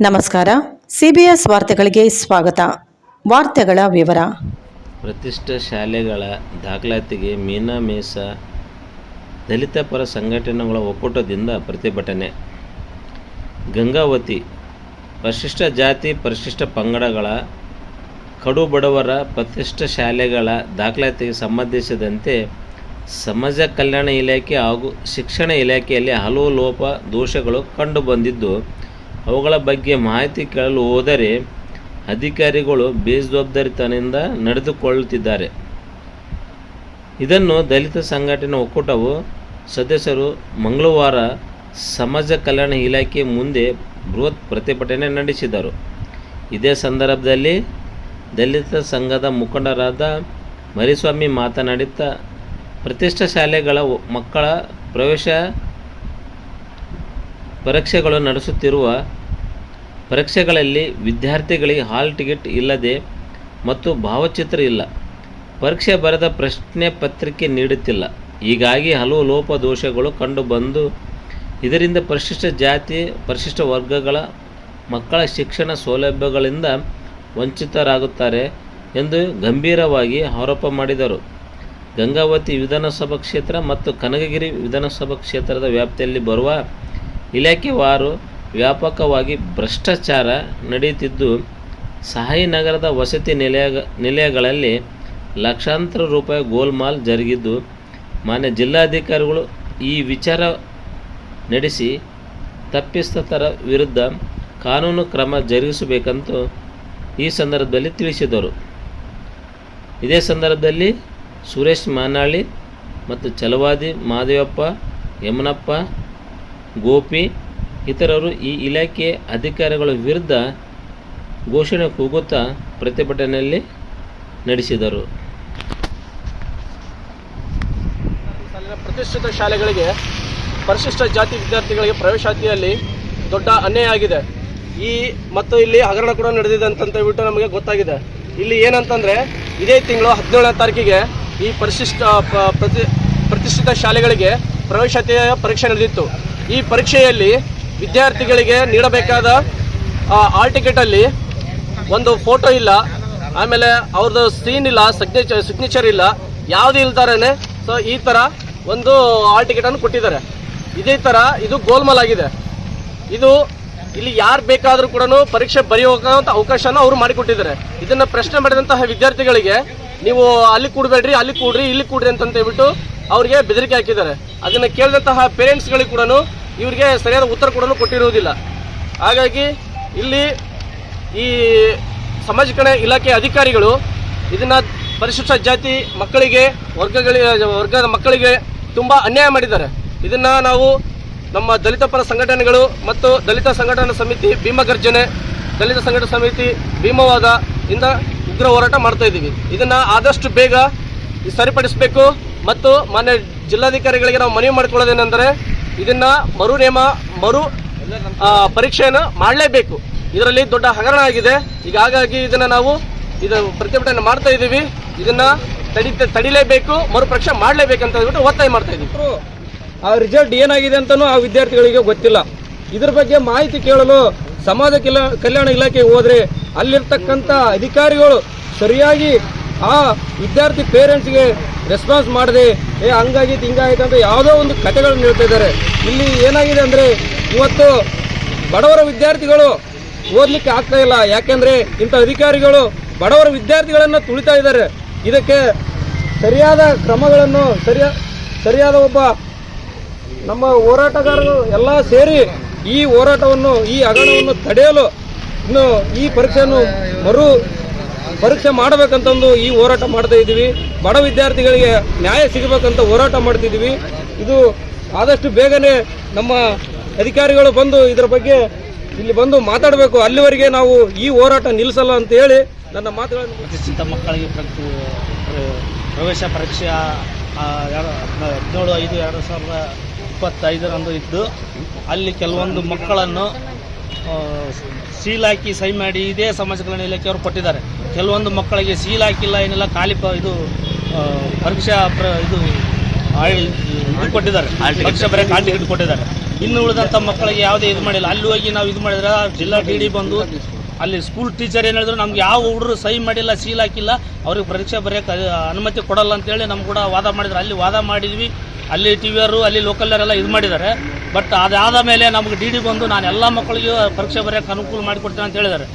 ನಮಸ್ಕಾರ. ಸಿಬಿಎಸ್ ವಾರ್ತೆಗಳಿಗೆ ಸ್ವಾಗತ. ವಾರ್ತೆಗಳ ವಿವರ. ಪ್ರತಿಷ್ಠ ಶಾಲೆಗಳ ದಾಖಲಾತಿಗೆ ಮೀನಾ ಮೇಸ ದಲಿತ ಪರ ಸಂಘಟನೆಗಳ ಒಕ್ಕೂಟದಿಂದ ಪ್ರತಿಭಟನೆ. ಗಂಗಾವತಿ ಪರಿಶಿಷ್ಟ ಜಾತಿ ಪರಿಶಿಷ್ಟ ಪಂಗಡಗಳ ಕಡು ಬಡವರ ಪ್ರತಿಷ್ಠ ಶಾಲೆಗಳ ದಾಖಲಾತಿಗೆ ಸಂಬಂಧಿಸಿದಂತೆ ಸಮಾಜ ಕಲ್ಯಾಣ ಇಲಾಖೆ ಹಾಗೂ ಶಿಕ್ಷಣ ಇಲಾಖೆಯಲ್ಲಿ ಹಲವು ಲೋಪ ದೋಷಗಳು ಕಂಡುಬಂದಿದ್ದು ಅವುಗಳ ಬಗ್ಗೆ ಮಾಹಿತಿ ಕೇಳಲು ಹೋದರೆ ಅಧಿಕಾರಿಗಳು ಬೇಜವಾಬ್ದಾರಿತನದಿಂದ ನಡೆದುಕೊಳ್ಳುತ್ತಿದ್ದಾರೆ. ಇದನ್ನು ದಲಿತ ಸಂಘಟನೆ ಒಕ್ಕೂಟವು ಸದಸ್ಯರು ಮಂಗಳವಾರ ಸಮಾಜ ಕಲ್ಯಾಣ ಇಲಾಖೆ ಮುಂದೆ ಬೃಹತ್ ಪ್ರತಿಭಟನೆ ನಡೆಸಿದರು. ಇದೇ ಸಂದರ್ಭದಲ್ಲಿ ದಲಿತ ಸಂಘದ ಮುಖಂಡರಾದ ಮರಿಸ್ವಾಮಿ ಮಾತನಾಡುತ್ತಾ ಪ್ರತಿಷ್ಠ ಶಾಲೆಗಳ ಮಕ್ಕಳ ಪ್ರವೇಶ ಪರೀಕ್ಷೆಗಳು ನಡೆಸುತ್ತಿರುವ ಪರೀಕ್ಷೆಗಳಲ್ಲಿ ವಿದ್ಯಾರ್ಥಿಗಳಿಗೆ ಹಾಲ್ ಟಿಕೆಟ್ ಇಲ್ಲದೆ ಮತ್ತು ಭಾವಚಿತ್ರ ಇಲ್ಲ. ಪರೀಕ್ಷೆ ಬರೆದ ಪ್ರಶ್ನೆ ಪತ್ರಿಕೆ ನೀಡುತ್ತಿಲ್ಲ. ಹೀಗಾಗಿ ಹಲವು ಲೋಪದೋಷಗಳು ಕಂಡುಬಂದು ಇದರಿಂದ ಪರಿಶಿಷ್ಟ ಜಾತಿ, ಪರಿಶಿಷ್ಟ ವರ್ಗಗಳ ಮಕ್ಕಳ ಶಿಕ್ಷಣ ಸೌಲಭ್ಯಗಳಿಂದ ವಂಚಿತರಾಗುತ್ತಾರೆ ಎಂದು ಗಂಭೀರವಾಗಿ ಆರೋಪ ಮಾಡಿದರು. ಗಂಗಾವತಿ ವಿಧಾನಸಭಾ ಕ್ಷೇತ್ರ ಮತ್ತು ಕನಕಗಿರಿ ವಿಧಾನಸಭಾ ಕ್ಷೇತ್ರದ ವ್ಯಾಪ್ತಿಯಲ್ಲಿ ಬರುವ ಇಲಾಖೆವಾರು ವ್ಯಾಪಕವಾಗಿ ಭ್ರಷ್ಟಾಚಾರ ನಡೆಯುತ್ತಿದ್ದು ಸಾಯಿನಗರದ ವಸತಿ ನಿಲಯ, ನಿಲಯಗಳಲ್ಲಿ ಲಕ್ಷಾಂತರ ರೂಪಾಯಿ ಗೋಲ್ಮಾಲ್ ಜರುಗಿದ್ದು, ಮಾನ್ಯ ಜಿಲ್ಲಾಧಿಕಾರಿಗಳು ಈ ವಿಚಾರ ನಡೆಸಿ ತಪ್ಪಿಸ್ತರ ವಿರುದ್ಧ ಕಾನೂನು ಕ್ರಮ ಜರುಗಿಸಬೇಕಂತ ಈ ಸಂದರ್ಭದಲ್ಲಿ ತಿಳಿಸಿದರು. ಇದೇ ಸಂದರ್ಭದಲ್ಲಿ ಸುರೇಶ್ ಮಾನಾಳಿ ಮತ್ತು ಚಲವಾದಿ ಮಾದೇವಪ್ಪ, ಯಮನಪ್ಪ, ಗೋಪಿ ಇತರರು ಈ ಇಲಾಖೆ ಅಧಿಕಾರಿಗಳ ವಿರುದ್ಧ ಘೋಷಣೆ ಕೂಗುತ್ತಾ ಪ್ರತಿಭಟನೆಯಲ್ಲಿ ನಡೆಸಿದರು. ಪ್ರತಿಷ್ಠಿತ ಶಾಲೆಗಳಿಗೆ ಪರಿಶಿಷ್ಟ ಜಾತಿ ವಿದ್ಯಾರ್ಥಿಗಳಿಗೆ ಪ್ರವೇಶಾತಿಯಲ್ಲಿ ದೊಡ್ಡ ಅನ್ಯಾಯ ಆಗಿದೆ. ಈ ಮತ್ತು ಇಲ್ಲಿ ಹಗರಣ ಕೂಡ ನಡೆದಿದೆ ಅಂತ ಹೇಳ್ಬಿಟ್ಟು ನಮಗೆ ಗೊತ್ತಾಗಿದೆ. ಇಲ್ಲಿ ಏನಂತಂದ್ರೆ, ಇದೇ ತಿಂಗಳು ಹದಿನೇಳನೇ ತಾರೀಕಿಗೆ ಈ ಪರಿಶಿಷ್ಟ ಪ್ರತಿ, ಪ್ರತಿಷ್ಠಿತ ಶಾಲೆಗಳಿಗೆ ಪ್ರವೇಶಾತಿಯ ಪರೀಕ್ಷೆ ನಡೆದಿತ್ತು. ಈ ಪರೀಕ್ಷೆಯಲ್ಲಿ ವಿದ್ಯಾರ್ಥಿಗಳಿಗೆ ನೀಡಬೇಕಾದ ಆಲ್ ಟಿಕೆಟಲ್ಲಿ ಒಂದು ಫೋಟೋ ಇಲ್ಲ. ಆಮೇಲೆ ಅವ್ರದ್ದು ಸೀನ್ ಇಲ್ಲ ಸಿಗ್ನೇಚರ್ ಸಿಗ್ನೇಚರ್ ಇಲ್ಲ. ಯಾವುದು ಇಲ್ದಾರೇನೆ ಸೊ ಈ ಥರ ಒಂದು ಆಲ್ ಟಿಕೆಟನ್ನು ಕೊಟ್ಟಿದ್ದಾರೆ. ಇದೇ ಥರ ಇದು ಗೋಲ್ಮಾಲ್ ಆಗಿದೆ. ಇದು ಇಲ್ಲಿ ಯಾರು ಬೇಕಾದರೂ ಕೂಡ ಪರೀಕ್ಷೆ ಬರೆಯುವಂಥ ಅವಕಾಶನ ಅವರು ಮಾಡಿಕೊಟ್ಟಿದ್ದಾರೆ. ಇದನ್ನು ಪ್ರಶ್ನೆ ಮಾಡಿದಂತಹ ವಿದ್ಯಾರ್ಥಿಗಳಿಗೆ ನೀವು ಅಲ್ಲಿ ಕೂಡಬೇಡ್ರಿ, ಅಲ್ಲಿ ಕೂಡ್ರಿ, ಇಲ್ಲಿ ಕೂಡ್ರಿ ಅಂತ ಹೇಳ್ಬಿಟ್ಟು ಅವ್ರಿಗೆ ಬೆದರಿಕೆ ಹಾಕಿದ್ದಾರೆ. ಅದನ್ನ ಕೇಳಿದಂತಹ ಪೇರೆಂಟ್ಸ್ಗಳಿಗೆ ಕೂಡ ಇವರಿಗೆ ಸರಿಯಾದ ಉತ್ತರ ಕೊಡಲು ಕೊಟ್ಟಿರುವುದಿಲ್ಲ. ಹಾಗಾಗಿ ಇಲ್ಲಿ ಈ ಸಮಾಜ ಕಲ್ಯಾಣ ಇಲಾಖೆ ಅಧಿಕಾರಿಗಳು ಇದನ್ನ ಪರಿಶಿಷ್ಟ ಜಾತಿ ಮಕ್ಕಳಿಗೆ, ವರ್ಗಗಳಿಗೆ, ವರ್ಗದ ಮಕ್ಕಳಿಗೆ ತುಂಬಾ ಅನ್ಯಾಯ ಮಾಡಿದ್ದಾರೆ. ಇದನ್ನ ನಾವು ನಮ್ಮ ದಲಿತ ಪರ ಸಂಘಟನೆಗಳು ಮತ್ತು ದಲಿತ ಸಂಘಟನಾ ಸಮಿತಿ ಭೀಮಗರ್ಜನೆ ದಲಿತ ಸಂಘಟನಾ ಸಮಿತಿ ಭೀಮವಾದ ಇಂದ ಉಗ್ರ ಹೋರಾಟ ಮಾಡ್ತಾ ಇದ್ದೀವಿ. ಇದನ್ನ ಆದಷ್ಟು ಬೇಗ ಸರಿಪಡಿಸಬೇಕು ಮತ್ತು ಮಾನ್ಯ ಜಿಲ್ಲಾಧಿಕಾರಿಗಳಿಗೆ ನಾವು ಮನವಿ ಮಾಡಿಕೊಳ್ಳೋದೇನೆಂದರೆ ಇದನ್ನ ಮರು ನೇಮ ಮರು ಪರೀಕ್ಷೆಯನ್ನು ಮಾಡಲೇಬೇಕು. ಇದರಲ್ಲಿ ದೊಡ್ಡ ಹಗರಣ ಆಗಿದೆ. ಈಗ ಹಾಗಾಗಿ ಇದನ್ನ ನಾವು ಇದು ಪ್ರತಿಭಟನೆ ಮಾಡ್ತಾ ಇದ್ದೀವಿ. ಇದನ್ನ ತಡಿ ತಡಿಲೇಬೇಕು ಮರು ಪರೀಕ್ಷೆ ಮಾಡಲೇಬೇಕು ಅಂತ ಹೇಳ್ಬಿಟ್ಟು ಒತ್ತಾಯ ಮಾಡ್ತಾ ಇದ್ದೀವಿ. ಆ ರಿಸಲ್ಟ್ ಏನಾಗಿದೆ ಅಂತಲೂ ಆ ವಿದ್ಯಾರ್ಥಿಗಳಿಗೆ ಗೊತ್ತಿಲ್ಲ. ಇದ್ರ ಬಗ್ಗೆ ಮಾಹಿತಿ ಕೇಳಲು ಸಮಾಜ ಕಲ್ಯಾಣ ಇಲಾಖೆಗೆ ಹೋದ್ರೆ ಅಲ್ಲಿರ್ತಕ್ಕಂಥ ಅಧಿಕಾರಿಗಳು ಸರಿಯಾಗಿ ಆ ವಿದ್ಯಾರ್ಥಿ ಪೇರೆಂಟ್ಸ್ಗೆ ರೆಸ್ಪಾನ್ಸ್ ಮಾಡದೆ, ಏ ಹಂಗಾಗಿತ್ತು ಹಿಂಗಾಗಿತ್ತು ಅಂತ ಯಾವುದೋ ಒಂದು ಕಥೆಗಳನ್ನು ಹೇಳ್ತಾ ಇದ್ದಾರೆ. ಇಲ್ಲಿ ಏನಾಗಿದೆ ಅಂದರೆ, ಇವತ್ತು ಬಡವರ ವಿದ್ಯಾರ್ಥಿಗಳು ಓದಲಿಕ್ಕೆ ಆಗ್ತಾ ಇಲ್ಲ. ಯಾಕೆಂದರೆ ಇಂಥ ಅಧಿಕಾರಿಗಳು ಬಡವರ ವಿದ್ಯಾರ್ಥಿಗಳನ್ನು ತುಳಿತಾ ಇದ್ದಾರೆ. ಇದಕ್ಕೆ ಸರಿಯಾದ ಕ್ರಮಗಳನ್ನು, ಸರಿಯ, ಸರಿಯಾದ ಒಬ್ಬ ನಮ್ಮ ಹೋರಾಟಗಾರರು ಎಲ್ಲ ಸೇರಿ ಈ ಹೋರಾಟವನ್ನು, ಈ ಹಗರಣವನ್ನು ತಡೆಯಲು ಇನ್ನು ಈ ಪರೀಕ್ಷೆಯನ್ನು ಮರು ಪರೀಕ್ಷೆ ಮಾಡಬೇಕಂತಂದು ಈ ಹೋರಾಟ ಮಾಡ್ತಾ ಇದ್ದೀವಿ. ಬಡ ವಿದ್ಯಾರ್ಥಿಗಳಿಗೆ ನ್ಯಾಯ ಸಿಗಬೇಕಂತ ಹೋರಾಟ ಮಾಡ್ತಿದ್ದೀವಿ. ಇದು ಆದಷ್ಟು ಬೇಗನೆ ನಮ್ಮ ಅಧಿಕಾರಿಗಳು ಬಂದು ಇದರ ಬಗ್ಗೆ ಇಲ್ಲಿ ಬಂದು ಮಾತಾಡಬೇಕು. ಅಲ್ಲಿವರೆಗೆ ನಾವು ಈ ಹೋರಾಟ ನಿಲ್ಲಿಸಲ್ಲ ಅಂತ ಹೇಳಿ ನನ್ನ ಮಾತುಗಳನ್ನು ಪ್ರತಿಷ್ಠಿತ ಮಕ್ಕಳಿಗೆ ಪ್ರ- ಪ್ರ- ಪ್ರವೇಶ ಪರೀಕ್ಷೆ ಹದಿನೇಳು, ಐದು, ಎರಡು ಸಾವಿರದ ಇಪ್ಪತ್ತೈದರಂದು ಇದ್ದು, ಅಲ್ಲಿ ಕೆಲವೊಂದು ಮಕ್ಕಳನ್ನು ಸೀಲ್ ಹಾಕಿ ಸಹಿ ಮಾಡಿ ಇದೇ ಸಮಾಜ ಕಲ್ಯಾಣ ಇಲಾಖೆಯವರು ಕೊಟ್ಟಿದ್ದಾರೆ. ಕೆಲವೊಂದು ಮಕ್ಕಳಿಗೆ ಸೀಲ್ ಹಾಕಿಲ್ಲ, ಏನಿಲ್ಲ, ಖಾಲಿ ಇದು ಪರೀಕ್ಷಾ ಪ್ರ ಇದು ಕೊಟ್ಟಿದ್ದಾರೆ. ಪರೀಕ್ಷೆ ಬರೀ ಖಾಲಿ ಟಿಕೆಟ್ ಕೊಟ್ಟಿದ್ದಾರೆ. ಇನ್ನು ಉಳಿದಂಥ ಮಕ್ಕಳಿಗೆ ಯಾವುದೇ ಇದು ಮಾಡಿಲ್ಲ. ಅಲ್ಲಿ ಹೋಗಿ ನಾವು ಇದು ಮಾಡಿದ್ರೆ ಜಿಲ್ಲಾ ಟಿ ಡಿ ಬಂದು ಅಲ್ಲಿ ಸ್ಕೂಲ್ ಟೀಚರ್ ಏನು ಹೇಳಿದ್ರು, ನಮ್ಗೆ ಯಾವ ಹುಡುಗರು ಸಹಿ ಮಾಡಿಲ್ಲ, ಸೀಲ್ ಹಾಕಿಲ್ಲ, ಅವ್ರಿಗೆ ಪರೀಕ್ಷೆ ಬರೆಯೋಕೆ ಅನುಮತಿ ಕೊಡಲ್ಲ ಅಂತೇಳಿ ನಮ್ಗೆ ಕೂಡ ವಾದ ಮಾಡಿದ್ರು. ಅಲ್ಲಿ ವಾದ ಮಾಡಿದ್ವಿ. ಅಲ್ಲಿ ಟಿ ವಿಯವರು ಅಲ್ಲಿ ಲೋಕಲ್ನವರೆಲ್ಲ ಇದು ಮಾಡಿದ್ದಾರೆ. ಬಟ್ ಅದಾದ ಮೇಲೆ ನಮ್ಗೆ ಡಿ ಡಿ ಬಂದು ನಾನು ಎಲ್ಲ ಮಕ್ಕಳಿಗೂ ಪರೀಕ್ಷೆ ಬರೆಯೋಕೆ ಅನುಕೂಲ ಮಾಡಿಕೊಡ್ತೇನೆ ಅಂತ ಹೇಳಿದ್ದಾರೆ.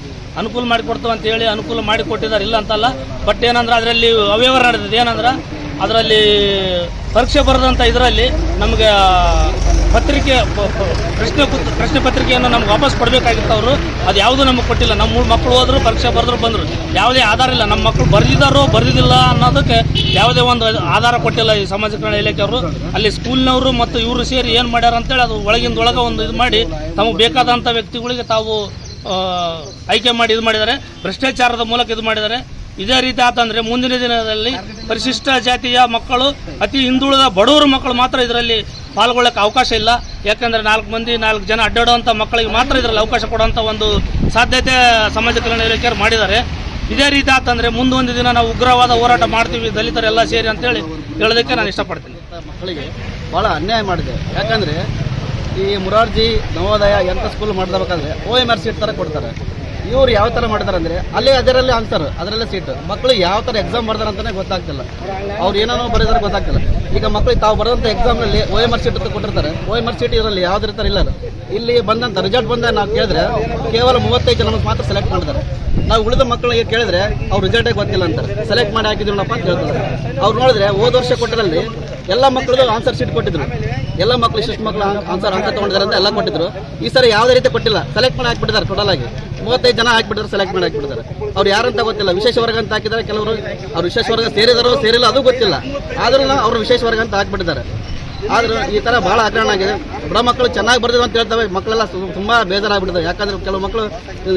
ಅನುಕೂಲ ಮಾಡಿಕೊಡ್ತೇವೆ ಅಂತ ಹೇಳಿ ಅನುಕೂಲ ಮಾಡಿಕೊಟ್ಟಿದ್ದಾರೆ ಇಲ್ಲ ಅಂತಲ್ಲ ಬಟ್ ಏನಂದ್ರೆ ಅದರಲ್ಲಿ ಅವ್ಯವಹಾರ ನಡೆದಿದೆ. ಏನಂದ್ರೆ ಅದರಲ್ಲಿ ಪರೀಕ್ಷೆ ಬರೆದಂಥ ಇದರಲ್ಲಿ ನಮಗೆ ಪತ್ರಿಕೆ, ಪ್ರಶ್ನೆ ಪ್ರಶ್ನೆ ಪತ್ರಿಕೆಯನ್ನು ನಮ್ಗೆ ವಾಪಸ್ ಕೊಡಬೇಕಾಗಿತ್ತು ಅವರು. ಅದು ಯಾವುದೂ ನಮಗೆ ಕೊಟ್ಟಿಲ್ಲ. ನಮ್ಮ ಮಕ್ಕಳು ಹೋದ್ರು, ಪರೀಕ್ಷೆ ಬರೆದ್ರು, ಬಂದರು. ಯಾವುದೇ ಆಧಾರ ಇಲ್ಲ. ನಮ್ಮ ಮಕ್ಕಳು ಬರೆದಿದ್ದಾರೋ ಬರೆದಿಲ್ಲ ಅನ್ನೋದಕ್ಕೆ ಯಾವುದೇ ಒಂದು ಆಧಾರ ಕೊಟ್ಟಿಲ್ಲ ಈ ಸಮಾಜ ಕಲ್ಯಾಣ ಇಲಾಖೆಯವರು ಅಲ್ಲಿ ಸ್ಕೂಲ್ನವರು ಮತ್ತು ಇವರು ಸೇರಿ ಏನು ಮಾಡ್ಯಾರ ಅಂತೇಳಿ ಅದು ಒಳಗಿಂದ ಒಳಗೆ ಒಂದು ಇದು ಮಾಡಿ ತಮಗೆ ಬೇಕಾದಂಥ ವ್ಯಕ್ತಿಗಳಿಗೆ ತಾವು ಆಯ್ಕೆ ಮಾಡಿ ಇದು ಮಾಡಿದ್ದಾರೆ. ಭ್ರಷ್ಟಾಚಾರದ ಮೂಲಕ ಇದು ಮಾಡಿದ್ದಾರೆ. ಇದೇ ರೀತಿ ಆತಂದ್ರೆ ಮುಂದಿನ ದಿನದಲ್ಲಿ ಪರಿಶಿಷ್ಟ ಜಾತಿಯ ಮಕ್ಕಳು, ಅತಿ ಹಿಂದುಳಿದ ಬಡವರ ಮಕ್ಕಳು ಮಾತ್ರ ಇದರಲ್ಲಿ ಪಾಲ್ಗೊಳ್ಳಕ್ಕೆ ಅವಕಾಶ ಇಲ್ಲ. ಯಾಕಂದರೆ ನಾಲ್ಕು ಮಂದಿ, ನಾಲ್ಕು ಜನ ಅಡ್ಡಾಡುವಂಥ ಮಕ್ಕಳಿಗೆ ಮಾತ್ರ ಇದರಲ್ಲಿ ಅವಕಾಶ ಕೊಡುವಂಥ ಒಂದು ಸಾಧ್ಯತೆ ಸಮಾಜ ಕಲ್ಯಾಣ ಇಲಾಖೆಯವರು ಮಾಡಿದ್ದಾರೆ. ಇದೇ ರೀತಿ ಆತಂದ್ರೆ ಮುಂದೊಂದು ದಿನ ನಾವು ಉಗ್ರವಾದ ಹೋರಾಟ ಮಾಡ್ತೀವಿ ದಲಿತರೆಲ್ಲ ಸೇರಿ ಅಂತೇಳಿ ಹೇಳೋದಕ್ಕೆ ನಾನು ಇಷ್ಟಪಡ್ತೀನಿ. ಮಕ್ಕಳಿಗೆ ಭಾಳ ಅನ್ಯಾಯ ಮಾಡಿದೆ. ಯಾಕಂದರೆ ಈ ಮುರಾರ್ಜಿ ನವೋದಯ ಎಂಥ ಸ್ಕೂಲ್ ಮಾಡಬೇಕಾದ್ರೆ ಓ ಎಂ ಆರ್ ಸೀಟ್ ಥರ ಕೊಡ್ತಾರೆ. ಇವ್ರು ಯಾವ ಥರ ಮಾಡ್ತಾರೆ ಅಂದರೆ ಅಲ್ಲೇ ಅದರಲ್ಲೇ ಆನ್ಸರ್ ಅದರಲ್ಲೇ ಸೀಟ್ ಮಕ್ಕಳು ಯಾವ ಥರ ಎಕ್ಸಾಮ್ ಬರ್ತಾರೆ ಅಂತಲೇ ಗೊತ್ತಾಗ್ತಿಲ್ಲ. ಅವ್ರು ಏನೋ ಬರೆದಾರೆ ಗೊತ್ತಾಗ್ತಿಲ್ಲ. ಈಗ ಮಕ್ಕಳು ತಾವು ಬರೆದಂಥ ಎಕ್ಸಾಮ್ನಲ್ಲಿ ಓ ಎಂ ಆರ್ ಸೀಟ್ ಕೊಟ್ಟಿರ್ತಾರೆ. ಓ ಎಂ ಆರ್ ಸೀಟ್ ಇದರಲ್ಲಿ ಯಾವುದೇ ರೀತಿ ಇಲ್ಲ. ಇಲ್ಲಿ ಬಂದಂಥ ರಿಸಲ್ಟ್ ಬಂದ ನಾವು ಕೇಳಿದ್ರೆ ಕೇವಲ ಮೂವತ್ತೈದು ಜನ ಮಾತ್ರ ಸೆಲೆಕ್ಟ್ ಮಾಡಿದ್ದಾರೆ. ನಾವು ಉಳಿದ ಮಕ್ಕಳಿಗೆ ಕೇಳಿದ್ರೆ ಅವ್ರು ರಿಸಲ್ಟೇ ಗೊತ್ತಿಲ್ಲ ಅಂತಾರೆ. ಸೆಲೆಕ್ಟ್ ಮಾಡಿ ಹಾಕಿದ್ರಪ್ಪ ಅಂತ ಹೇಳ್ತಾರೆ. ಅವ್ರು ನೋಡಿದ್ರೆ ಹೋದ ವರ್ಷ ಕೊಟ್ಟರಲ್ಲಿ ಎಲ್ಲ ಮಕ್ಕಳದು ಆನ್ಸರ್ ಶೀಟ್ ಕೊಟ್ಟಿದ್ರು. ಎಲ್ಲ ಮಕ್ಕಳು ಇಷ್ಟು ಮಕ್ಕಳು ಆನ್ಸರ್ ಅಂಕ ತೊಗೊಂಡಿದ್ದಾರೆ ಅಂತ ಎಲ್ಲ ಕೊಟ್ಟಿದ್ರು. ಈ ಸರಿ ಯಾವುದೇ ರೀತಿ ಕೊಟ್ಟಿಲ್ಲ. ಸೆಲೆಕ್ಟ್ ಮಾಡಿ ಹಾಕ್ಬಿಟ್ಟಿದ್ದಾರೆ ಟೋಟಲ್ ಮೂವತ್ತೈದು ಜನ ಹಾಕ್ಬಿಟ್ಟಾರೆ ಸೆಲೆಕ್ಟ್ ಮಾಡಿ ಹಾಕ್ಬಿಟ್ಟಿದ್ದಾರೆ ಅವ್ರು ಯಾರಂತ ಗೊತ್ತಿಲ್ಲ. ವಿಶೇಷ ವರ್ಗ ಅಂತ ಹಾಕಿದ್ದಾರೆ. ಕೆಲವರು ಅವ್ರು ವಿಶೇಷ ವರ್ಗ ಸೇರಿದಾರೋ ಸೇರಿಲ್ಲ ಅದು ಗೊತ್ತಿಲ್ಲ. ಆದ್ರೂ ಅವರು ವಿಶೇಷ ವರ್ಗ ಅಂತ ಹಾಕ್ಬಿಟ್ಟಿದ್ದಾರೆ. ಆದ್ರೂ ಈ ತರ ಬಹಳ ಹಗರಣ ಆಗಿದೆ. ಬಡ ಮಕ್ಕಳು ಚೆನ್ನಾಗಿ ಬರ್ದಿದೆ ಅಂತ ಹೇಳ್ತವೆ. ಮಕ್ಕಳೆಲ್ಲ ತುಂಬಾ ಬೇಜಾರಾಗ್ಬಿಟ್ಟಿದೆ ಯಾಕಂದ್ರೆ ಕೆಲವು ಮಕ್ಕಳು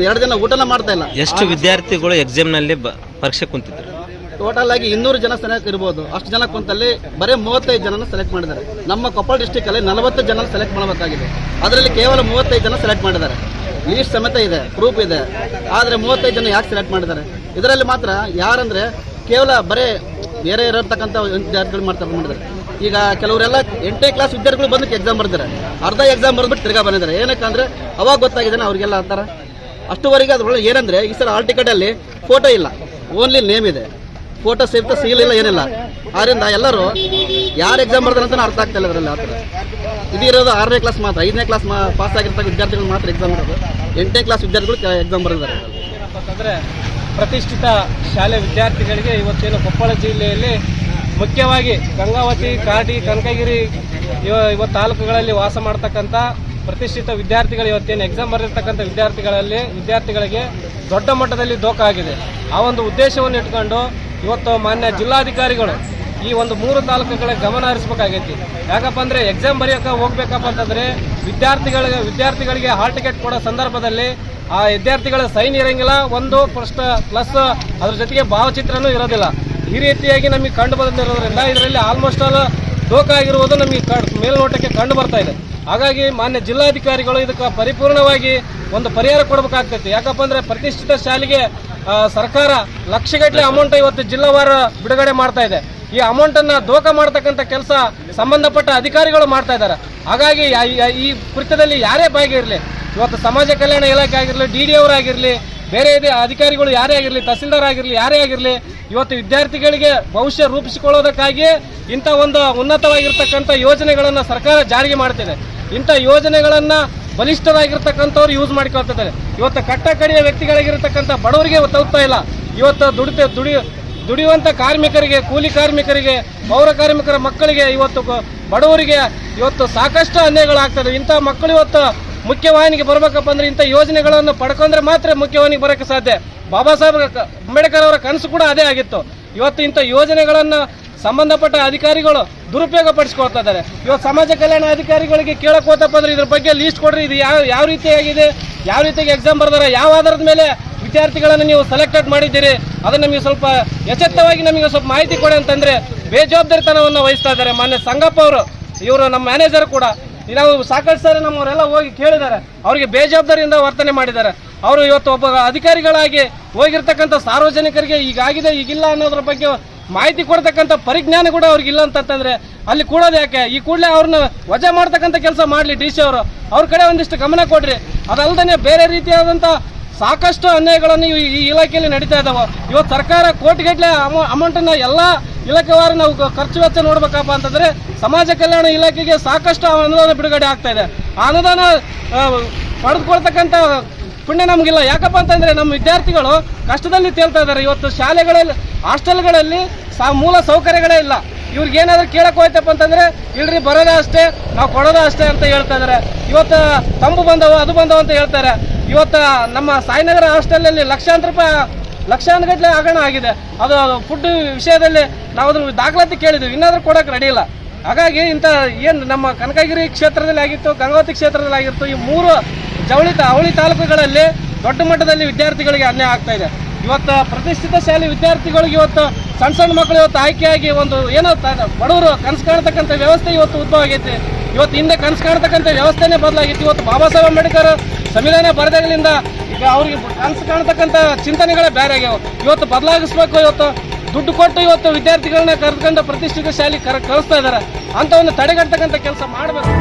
ಎರಡು ದಿನ ಊಟನ ಮಾಡ್ತಾ ಇಲ್ಲ. ಎಷ್ಟು ವಿದ್ಯಾರ್ಥಿಗಳು ಎಕ್ಸಾಮ್ನಲ್ಲಿ ಪರೀಕ್ಷೆ ಕುಂತಿದ್ರು ಟೋಟಲ್ ಆಗಿ ಇನ್ನೂರು ಜನ ಸೆಲೆಕ್ಟ್ ಇರ್ಬೋದು. ಅಷ್ಟು ಜನ ಕುಂತಲ್ಲಿ ಬರೀ ಮೂವತ್ತೈದು ಜನ ಸೆಲೆಕ್ಟ್ ಮಾಡಿದ್ದಾರೆ. ನಮ್ಮ ಕೊಪ್ಪಳ ಡಿಸ್ಟಿಕ್ ಅಲ್ಲಿ ನಲವತ್ತು ಜನ ಸೆಲೆಕ್ಟ್ ಮಾಡಬೇಕಾಗಿದೆ. ಅದರಲ್ಲಿ ಕೇವಲ ಮೂವತ್ತೈದು ಜನ ಸೆಲೆಕ್ಟ್ ಮಾಡಿದ್ದಾರೆ. ಲೀಸ್ಟ್ ಸಮೇತ ಇದೆ ಪ್ರೂಫ್ ಇದೆ. ಆದರೆ ಮೂವತ್ತೈದು ಜನ ಯಾಕೆ ಸೆಲೆಕ್ಟ್ ಮಾಡಿದ್ದಾರೆ? ಇದರಲ್ಲಿ ಮಾತ್ರ ಯಾರಂದರೆ ಕೇವಲ ಬರೇ ಬೇರೆ ಇರತಕ್ಕಂಥ ವಿದ್ಯಾರ್ಥಿಗಳು ಮಾಡ್ತಾ ಮಾಡಿದ್ದಾರೆ ಈಗ ಕೆಲವರೆಲ್ಲ ಎಂಟನೇ ಕ್ಲಾಸ್ ವಿದ್ಯಾರ್ಥಿಗಳು ಬಂದಕ್ಕೆ ಎಕ್ಸಾಮ್ ಬರ್ತಾರೆ ಅರ್ಧ ಎಕ್ಸಾಮ್ ಬರೆದ್ಬಿಟ್ಟು ತಿರ್ಗಾ ಬಂದಿದ್ದಾರೆ. ಏನಕ್ಕೆ ಅಂದರೆ ಅವಾಗ ಗೊತ್ತಾಗಿದೆ ಅವ್ರಿಗೆಲ್ಲ ಅಂತಾರೆ ಅಷ್ಟುವರೆಗೆ ಅದ್ರೊಳಗೆ ಏನಂದರೆ ಈ ಸಲ ಹಾಲ್ ಟಿಕೆಟಲ್ಲಿ ಫೋಟೋ ಇಲ್ಲ. ಓನ್ಲಿ ನೇಮ್ ಇದೆ. ಫೋಟೋ ಸೇಫ್ಟ ಸೀಲ್ ಇಲ್ಲ, ಏನಿಲ್ಲ. ಆದ್ದರಿಂದ ಎಲ್ಲರೂ ಯಾರು ಎಕ್ಸಾಮ್ ಬರ್ತಾರೆ ಅಂತ ಅರ್ಥ ಆಗ್ತಾ ಇಲ್ಲ ಅದರಲ್ಲಿ ಆ ಥರ. ಇದಿರೋದು ಆರನೇ ಕ್ಲಾಸ್ ಮಾತ್ರ. ಐದನೇ ಕ್ಲಾಸ್ ಪಾಸ್ ಆಗಿರ್ತಕ್ಕ ವಿದ್ಯಾರ್ಥಿಗಳು ಮಾತ್ರ ಎಕ್ಸಾಮ್ ಇರೋದು ಎಂಟನೇ ಕ್ಲಾಸ್ ವಿದ್ಯಾರ್ಥಿಗಳು ಎಕ್ಸಾಮ್ ಬರೆದಿದ್ದಾರೆ. ಅಂತಂದರೆ ಪ್ರತಿಷ್ಠಿತ ಶಾಲೆ ವಿದ್ಯಾರ್ಥಿಗಳಿಗೆ ಇವತ್ತೇನು ಕೊಪ್ಪಳ ಜಿಲ್ಲೆಯಲ್ಲಿ ಮುಖ್ಯವಾಗಿ ಗಂಗಾವತಿ, ಕಾಡಿ, ಕನಕಗಿರಿ ಇವ ಇವತ್ತು ತಾಲೂಕುಗಳಲ್ಲಿ ವಾಸ ಮಾಡ್ತಕ್ಕಂಥ ಪ್ರತಿಷ್ಠಿತ ವಿದ್ಯಾರ್ಥಿಗಳು ಇವತ್ತೇನು ಎಕ್ಸಾಮ್ ಬರೆದಿರ್ತಕ್ಕಂಥ ವಿದ್ಯಾರ್ಥಿಗಳಲ್ಲಿ ವಿದ್ಯಾರ್ಥಿಗಳಿಗೆ ದೊಡ್ಡ ಮಟ್ಟದಲ್ಲಿ ದೋಖ ಆಗಿದೆ. ಆ ಒಂದು ಉದ್ದೇಶವನ್ನು ಇಟ್ಕೊಂಡು ಇವತ್ತು ಮಾನ್ಯ ಜಿಲ್ಲಾಧಿಕಾರಿಗಳು ಈ ಒಂದು ಮೂರು ತಾಲೂಕುಗಳ ಗಮನ ಹರಿಸಬೇಕಾಗೈತಿ. ಯಾಕಪ್ಪ ಅಂದರೆ ಎಕ್ಸಾಮ್ ಬರೆಯೋಕೆ ಹೋಗ್ಬೇಕಪ್ಪ ಅಂತಂದ್ರೆ ವಿದ್ಯಾರ್ಥಿಗಳಿಗೆ ವಿದ್ಯಾರ್ಥಿಗಳಿಗೆ ಹಾಲ್ ಟಿಕೆಟ್ ಕೊಡೋ ಸಂದರ್ಭದಲ್ಲಿ ಆ ವಿದ್ಯಾರ್ಥಿಗಳ ಸೈನ್ ಇರಂಗಿಲ್ಲ. ಒಂದು ಫಸ್ಟ್ ಪ್ಲಸ್ ಅದ್ರ ಜೊತೆಗೆ ಭಾವಚಿತ್ರನೂ ಇರೋದಿಲ್ಲ. ಈ ರೀತಿಯಾಗಿ ನಮಗೆ ಕಂಡು ಬಂದಿರೋದ್ರಿಂದ ಇದರಲ್ಲಿ ಆಲ್ಮೋಸ್ಟ್ ಆಲ್ ದೋಖ ಆಗಿರುವುದು ನಮಗೆ ಮೇಲ್ನೋಟಕ್ಕೆ ಕಂಡು ಬರ್ತಾ ಇದೆ. ಹಾಗಾಗಿ ಮಾನ್ಯ ಜಿಲ್ಲಾಧಿಕಾರಿಗಳು ಇದಕ್ಕೆ ಪರಿಪೂರ್ಣವಾಗಿ ಒಂದು ಪರಿಹಾರ ಕೊಡಬೇಕಾಗ್ತೈತಿ. ಯಾಕಪ್ಪ ಅಂದ್ರೆ ಪ್ರತಿಷ್ಠಿತ ಶಾಲೆಗೆ ಸರ್ಕಾರ ಲಕ್ಷಗಟ್ಟಲೆ ಅಮೌಂಟ್ ಇವತ್ತು ಜಿಲ್ಲಾವಾರ ಬಿಡುಗಡೆ ಮಾಡ್ತಾ ಇದೆ. ಈ ಅಮೌಂಟ್ ಅನ್ನ ದೋಖ ಮಾಡ್ತಕ್ಕಂಥ ಕೆಲಸ ಸಂಬಂಧಪಟ್ಟ ಅಧಿಕಾರಿಗಳು ಮಾಡ್ತಾ ಇದ್ದಾರೆ. ಹಾಗಾಗಿ ಈ ಕೃತ್ಯದಲ್ಲಿ ಯಾರೇ ಭಾಗಿರಲಿ ಇವತ್ತು ಸಮಾಜ ಕಲ್ಯಾಣ ಇಲಾಖೆ ಆಗಿರಲಿ, ಡಿ ಡಿ ಅವರಾಗಿರಲಿ ಬೇರೆ ಇದೆ ಅಧಿಕಾರಿಗಳು ಯಾರೇ ಆಗಿರಲಿ, ತಹಸೀಲ್ದಾರ್ ಆಗಿರಲಿ, ಯಾರೇ ಆಗಿರಲಿ, ಇವತ್ತು ವಿದ್ಯಾರ್ಥಿಗಳಿಗೆ ಭವಿಷ್ಯ ರೂಪಿಸಿಕೊಳ್ಳೋದಕ್ಕಾಗಿ ಇಂಥ ಒಂದು ಉನ್ನತವಾಗಿರ್ತಕ್ಕಂಥ ಯೋಜನೆಗಳನ್ನು ಸರ್ಕಾರ ಜಾರಿಗೆ ಮಾಡ್ತಿದೆ. ಇಂಥ ಯೋಜನೆಗಳನ್ನು ಬಲಿಷ್ಠರಾಗಿರ್ತಕ್ಕಂಥವ್ರು ಯೂಸ್ ಮಾಡ್ಕೊಳ್ತಿದ್ದಾರೆ ಇವತ್ತು ಕಟ್ಟ ಕಡೆಯ ವ್ಯಕ್ತಿಗಳಿಗಿರ್ತಕ್ಕಂಥ ಬಡವರಿಗೆ ತಲುಪ್ತಾ ಇಲ್ಲ. ಇವತ್ತು ದುಡಿತ ದುಡಿ ದುಡಿಯುವಂಥ ಕಾರ್ಮಿಕರಿಗೆ, ಕೂಲಿ ಕಾರ್ಮಿಕರಿಗೆ, ಪೌರ ಕಾರ್ಮಿಕರ ಮಕ್ಕಳಿಗೆ ಇವತ್ತು ಬಡವರಿಗೆ ಇವತ್ತು ಸಾಕಷ್ಟು ಅನ್ಯಾಯಗಳಾಗ್ತದೆ. ಇಂಥ ಮಕ್ಕಳು ಇವತ್ತು ಮುಖ್ಯವಾಹಿನಿಗೆ ಬರಬೇಕಪ್ಪ ಅಂದ್ರೆ ಇಂಥ ಯೋಜನೆಗಳನ್ನು ಪಡ್ಕೊಂಡ್ರೆ ಮಾತ್ರ ಮುಖ್ಯವಾಹಿನಿಗೆ ಬರೋಕ್ಕೆ ಸಾಧ್ಯ. ಬಾಬಾ ಸಾಹೇಬ್ ಅಂಬೇಡ್ಕರ್ ಅವರ ಕನಸು ಕೂಡ ಅದೇ ಆಗಿತ್ತು. ಇವತ್ತು ಇಂಥ ಯೋಜನೆಗಳನ್ನು ಸಂಬಂಧಪಟ್ಟ ಅಧಿಕಾರಿಗಳು ದುರುಪಯೋಗ ಪಡಿಸ್ಕೊಳ್ತಾ ಇದ್ದಾರೆ. ಇವತ್ತು ಸಮಾಜ ಕಲ್ಯಾಣ ಅಧಿಕಾರಿಗಳಿಗೆ ಕೇಳಕ್ಕೆ ಹೋತಪ್ಪ ಅಂದ್ರೆ ಇದ್ರ ಬಗ್ಗೆ ಲೀಸ್ಟ್ ಕೊಡ್ರಿ. ಇದು ಯಾವ ಯಾವ ರೀತಿಯಾಗಿದೆ? ಯಾವ ರೀತಿಯಾಗಿ ಎಕ್ಸಾಮ್ ಬರ್ದಾರೆ? ಯಾವ ಆಧಾರದ ಮೇಲೆ ವಿದ್ಯಾರ್ಥಿಗಳನ್ನು ನೀವು ಸೆಲೆಕ್ಟೆಡ್ ಮಾಡಿದ್ದೀರಿ, ಅದನ್ನು ನಮಗೆ ಸ್ವಲ್ಪ ಎಚ್ಚೆತ್ತವಾಗಿ ನಮಗೆ ಸ್ವಲ್ಪ ಮಾಹಿತಿ ಕೊಡಿ ಅಂತಂದ್ರೆ ಬೇಜವಾಬ್ದಾರಿತನವನ್ನು ವಹಿಸ್ತಾ ಇದ್ದಾರೆ. ಮಾನ್ಯ ಸಂಗಪ್ಪ ಅವರು, ಇವರು ನಮ್ಮ ಮ್ಯಾನೇಜರ್ ಕೂಡ. ನಾವು ಸಾಕಷ್ಟು ಸಾರಿ ನಮ್ಮವರೆಲ್ಲ ಹೋಗಿ ಕೇಳಿದ್ದಾರೆ. ಅವರಿಗೆ ಬೇಜವಾಬ್ದಾರಿಯಿಂದ ವರ್ತನೆ ಮಾಡಿದ್ದಾರೆ. ಅವರು ಇವತ್ತು ಒಬ್ಬ ಅಧಿಕಾರಿಗಳಾಗಿ ಹೋಗಿರ್ತಕ್ಕಂಥ ಸಾರ್ವಜನಿಕರಿಗೆ ಈಗಾಗಿದೆ ಈಗಿಲ್ಲ ಅನ್ನೋದ್ರ ಬಗ್ಗೆ ಮಾಹಿತಿ ಕೊಡ್ತಕ್ಕಂಥ ಪರಿಜ್ಞಾನ ಕೂಡ ಅವ್ರಿಗೆ ಇಲ್ಲ ಅಂತಂತಂದ್ರೆ ಅಲ್ಲಿ ಕೂಡೋದು ಯಾಕೆ? ಈ ಕೂಡಲೇ ಅವ್ರನ್ನ ವಜಾ ಮಾಡ್ತಕ್ಕಂಥ ಕೆಲಸ ಮಾಡಲಿ ಡಿ ಸಿ ಅವರು. ಅವ್ರ ಕಡೆ ಒಂದಿಷ್ಟು ಗಮನ ಕೊಡ್ರಿ. ಅದಲ್ಲದೆ ಬೇರೆ ರೀತಿಯಾದಂಥ ಸಾಕಷ್ಟು ಅನ್ಯಾಯಗಳನ್ನು ಈ ಇಲಾಖೆಯಲ್ಲಿ ನಡೀತಾ ಇದ್ದಾವೆ ಇವತ್ತು ಸರ್ಕಾರ ಕೋಟಿಗಟ್ಟಲೆ ಅಮೌ ಅಮೌಂಟನ್ನು ಎಲ್ಲ ಇಲಾಖೆವಾರು ನಾವು ಖರ್ಚು ವೆಚ್ಚ ನೋಡ್ಬೇಕಪ್ಪ ಅಂತಂದ್ರೆ ಸಮಾಜ ಕಲ್ಯಾಣ ಇಲಾಖೆಗೆ ಸಾಕಷ್ಟು ಅನುದಾನ ಬಿಡುಗಡೆ ಆಗ್ತಾ ಇದೆ. ಅನುದಾನ ಪಡೆದುಕೊಳ್ತಕ್ಕಂಥ ಪುಣ್ಯ ನಮಗಿಲ್ಲ. ಯಾಕಪ್ಪ ಅಂತಂದ್ರೆ ನಮ್ಮ ವಿದ್ಯಾರ್ಥಿಗಳು ಕಷ್ಟದಲ್ಲಿ ತೇಳ್ತಾ ಇದ್ದಾರೆ ಇವತ್ತು ಶಾಲೆಗಳಲ್ಲಿ, ಹಾಸ್ಟೆಲ್ಗಳಲ್ಲಿ ಸಾ ಮೂಲ ಸೌಕರ್ಯಗಳೇ ಇಲ್ಲ. ಇವ್ರಿಗೆ ಏನಾದರೂ ಕೇಳಕ್ಕೆ ಹೋಯ್ತಪ್ಪ ಅಂತಂದ್ರೆ, ಇಲ್ರಿ ಬರೋದೇ ಅಷ್ಟೇ, ನಾವು ಕೊಡೋದೇ ಅಷ್ಟೇ ಅಂತ ಹೇಳ್ತಾ ಇದ್ದಾರೆ ಇವತ್ತು ತಂಬು ಬಂದವು, ಅದು ಬಂದವು ಅಂತ ಹೇಳ್ತಾರೆ. ಇವತ್ತು ನಮ್ಮ ಸಾಯಿನಗರ ಹಾಸ್ಟೆಲಲ್ಲಿ ಲಕ್ಷಾಂತರ ರೂಪಾಯಿ, ಲಕ್ಷಾಂತರ ಗಟ್ಟಲೆ ಹಗರಣ ಆಗಿದೆ. ಅದು ಫುಡ್ ವಿಷಯದಲ್ಲಿ ನಾವು ಅದ್ರ ದಾಖಲಾತಿ ಕೇಳಿದ್ವಿ. ಇನ್ನಾದರೂ ಕೊಡಕ್ಕೆ ರೆಡಿ ಇಲ್ಲ. ಹಾಗಾಗಿ ಇಂಥ ಏನು ನಮ್ಮ ಕನಕಗಿರಿ ಕ್ಷೇತ್ರದಲ್ಲಿ ಆಗಿತ್ತು, ಗಂಗಾವತಿ ಕ್ಷೇತ್ರದಲ್ಲಿ ಆಗಿತ್ತು, ಈ ಮೂರು ಜವಳಿ ಅವಳಿ ತಾಲೂಕುಗಳಲ್ಲಿ ದೊಡ್ಡ ಮಟ್ಟದಲ್ಲಿ ವಿದ್ಯಾರ್ಥಿಗಳಿಗೆ ಅನ್ಯಾಯ ಆಗ್ತಾ ಇದೆ. ಇವತ್ತು ಪ್ರತಿಷ್ಠಿತ ಶಾಲೆ ವಿದ್ಯಾರ್ಥಿಗಳಿಗೆ ಇವತ್ತು ಸಣ್ಣ ಸಣ್ಣ ಮಕ್ಕಳು ಇವತ್ತು ಆಯ್ಕೆಯಾಗಿ ಒಂದು ಏನೋ ಬಡವರು ಕನಸು ಕಾಣ್ತಕ್ಕಂಥ ವ್ಯವಸ್ಥೆ ಇವತ್ತು ಉದ್ಭವ ಆಗೈತಿ. ಇವತ್ತು ಹಿಂದೆ ಕನಸು ಕಾಣ್ತಕ್ಕಂಥ ವ್ಯವಸ್ಥೆನೇ ಬದಲಾಗಿತ್ತು. ಇವತ್ತು ಬಾಬಾ ಸಾಹೇಬ್ ಅಂಬೇಡ್ಕರ್ ಸಂವಿಧಾನ ಬರದಾಗಲಿಂದ ಈಗ ಅವ್ರಿಗೆ ಕನಸು ಕಾಣ್ತಕ್ಕಂಥ ಚಿಂತನೆಗಳೇ ಬೇರೆ ಆಗ್ಯಾವ. ಇವತ್ತು ಬದಲಾಗಿಸ್ಬೇಕು, ಇವತ್ತು ದುಡ್ಡು ಕೊಟ್ಟು ಇವತ್ತು ವಿದ್ಯಾರ್ಥಿಗಳನ್ನ ಕರೆದುಕೊಂಡು ಪ್ರತಿಷ್ಠಿತ ಶಾಲೆ ಕರ್, ಕಳಿಸ್ತಾ ಇದ್ದಾರೆ ಅಂಥವನ್ನು ತಡೆಗಟ್ಟತಕ್ಕಂಥ ಕೆಲಸ ಮಾಡಬೇಕು.